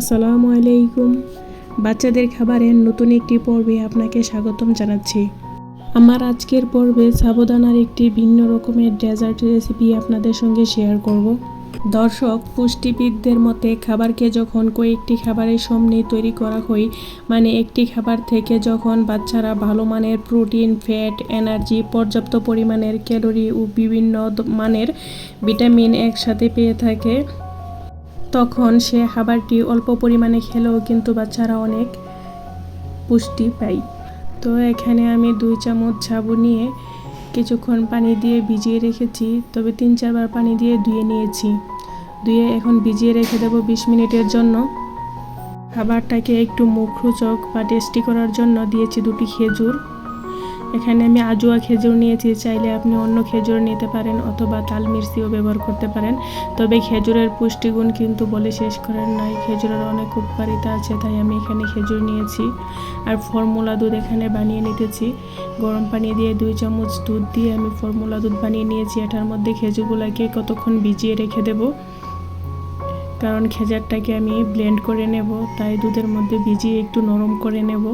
আসসালামু আলাইকুম। বাচ্চাদের খাবারের নতুন একটি পর্বে আপনাকে স্বাগতম জানাচ্ছি। আমার আজকের পর্বে সাবধানার একটি ভিন্ন রকমের ডেজার্ট রেসিপি আপনাদের সঙ্গে শেয়ার করব। দর্শক, পুষ্টিবিদদের মতে খাবারকে যখন কয়েকটি খাবারের সামনে তৈরি করা হয় মানে একটি খাবার থেকে যখন বাচ্চারা ভালো মানের প্রোটিন, ফ্যাট, এনার্জি, পর্যাপ্ত পরিমাণের ক্যালোরি ও বিভিন্ন মানের ভিটামিন একসাথে পেয়ে থাকে তখন সে খাবারটি অল্প পরিমাণে খেলেও কিন্তু বাচ্চারা অনেক পুষ্টি পায়। তো এখানে আমি দুই চামচ সাবু নিয়ে কিছুক্ষণ পানি দিয়ে ভিজিয়ে রেখেছি, তবে তিন চারবার পানি দিয়ে ধুয়ে নিয়েছি। ধুয়ে এখন ভিজিয়ে রেখে দেবো বিশ মিনিটের জন্য। খাবারটাকে একটু মুখরোচক বা টেস্টি করার জন্য দিয়েছি দুটি খেজুর। এখানে আমি আজুয়া খেজুর নিয়েছি, চাইলে আপনি অন্য খেজুর নিতে পারেন অথবা তাল মির্চিও ব্যবহার করতে পারেন। তবে খেজুরের পুষ্টিগুণ কিন্তু বলে শেষ করেন নাই, খেজুরের অনেক উপকারিতা আছে, তাই আমি এখানে খেজুর নিয়েছি। আর ফর্মুলা দুধ এখানে বানিয়ে নিতেছি। গরম পানি দিয়ে দুই চামচ দুধ দিয়ে আমি ফর্মুলা দুধ বানিয়ে নিয়েছি, এটার মধ্যে খেজুরগুলোকে কতক্ষণ ভিজিয়ে রেখে দেবো। কারণ খেজারটাকে আমি ব্লেন্ড করে নেব, তাই দুধের মধ্যে ভিজিয়ে একটু নরম করে নেব।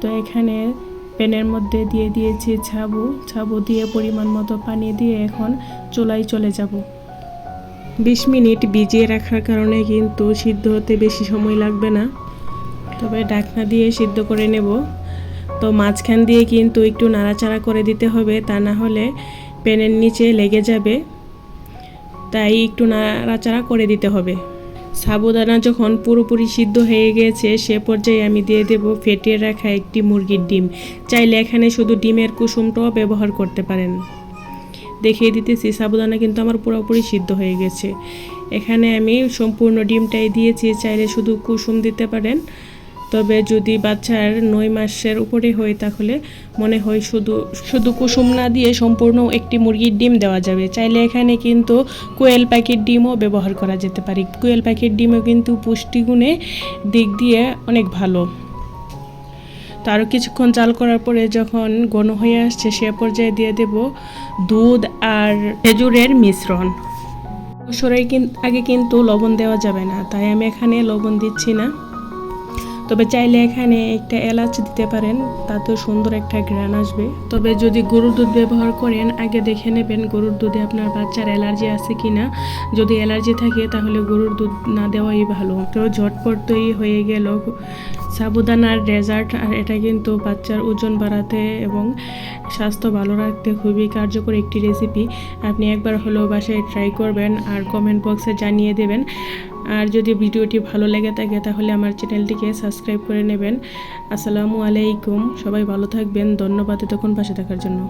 তো এখানে প্যানের মধ্যে দিয়ে দিয়েছি ছাবু। ছাবু দিয়ে পরিমাণ মতো পানি দিয়ে এখন চুলায় চলে যাব। বিশ মিনিট ভিজিয়ে রাখার কারণে কিন্তু সিদ্ধ হতে বেশি সময় লাগবে না। তবে ঢাকনা দিয়ে সিদ্ধ করে নেব। তো মাঝখান দিয়ে কিন্তু একটু নাড়াচাড়া করে দিতে হবে, তা না হলে প্যানের নিচে লেগে যাবে। তাই একটু নাড়াচাড়া করে দিতে হবে। সাবুদানা যখন পুরোপুরি সিদ্ধ হয়ে গেছে, সে পর্যায়ে আমি দিয়ে দেব ফেটিয়ে রাখা একটি মুরগির ডিম। চাইলে এখানে শুধু ডিমের কুসুমটাও ব্যবহার করতে পারেন। দেখিয়ে দিতেছি, সাবুদানা কিন্তু আমার পুরোপুরি সিদ্ধ হয়ে গেছে। এখানে আমি সম্পূর্ণ ডিমটাই দিয়েছি, চাইলে শুধু কুসুম দিতে পারেন। তবে যদি বাচ্চার নয় মাসের উপরে হয়, তাহলে মনে হয় শুধু শুধু কুসুম না দিয়ে সম্পূর্ণ একটি মুরগির ডিম দেওয়া যাবে। চাইলে এখানে কিন্তু কোয়েল পাখির ডিমও ব্যবহার করা যেতে পারে। কোয়েল পাখির ডিমও কিন্তু পুষ্টিগুণে দিক দিয়ে অনেক ভালো। তো আরও কিছুক্ষণ জাল করার পরে যখন ঘন হয়ে আসছে, সে পর্যায়ে দিয়ে দেব দুধ আর খেজুরের মিশ্রণ। কিন- আগে কিন্তু লবণ দেওয়া যাবে না, তাই আমি এখানে লবণ দিচ্ছি না। তবে চাইলে এখানে একটা এলাচ দিতে পারেন, তাতেও সুন্দর একটা ঘ্রাণ আসবে। তবে যদি গরুর দুধ ব্যবহার করেন, আগে দেখে নেবেন গরুর দুধে আপনার বাচ্চার অ্যালার্জি আছে কি না যদি অ্যালার্জি থাকে, তাহলে গরুর দুধ না দেওয়াই ভালো। তো ঝটপট তৈরি হয়ে গেল সাবুদানার ডেজার্ট, আর এটা কিন্তু বাচ্চার ওজন বাড়াতে এবং স্বাস্থ্য ভালো রাখতে খুবই কার্যকর একটি রেসিপি। আপনি একবার হলেও বাসায় ট্রাই করবেন, আর কমেন্ট বক্সে জানিয়ে দেবেন। আর যদি ভিডিওটি ভালো লেগে থাকে তাহলে আমার চ্যানেলটিকে সাবস্ক্রাইব করে নেবেন। আসসালামু আলাইকুম, সবাই ভালো থাকবেন, ধন্যবাদ তখন পাশে থাকার জন্য।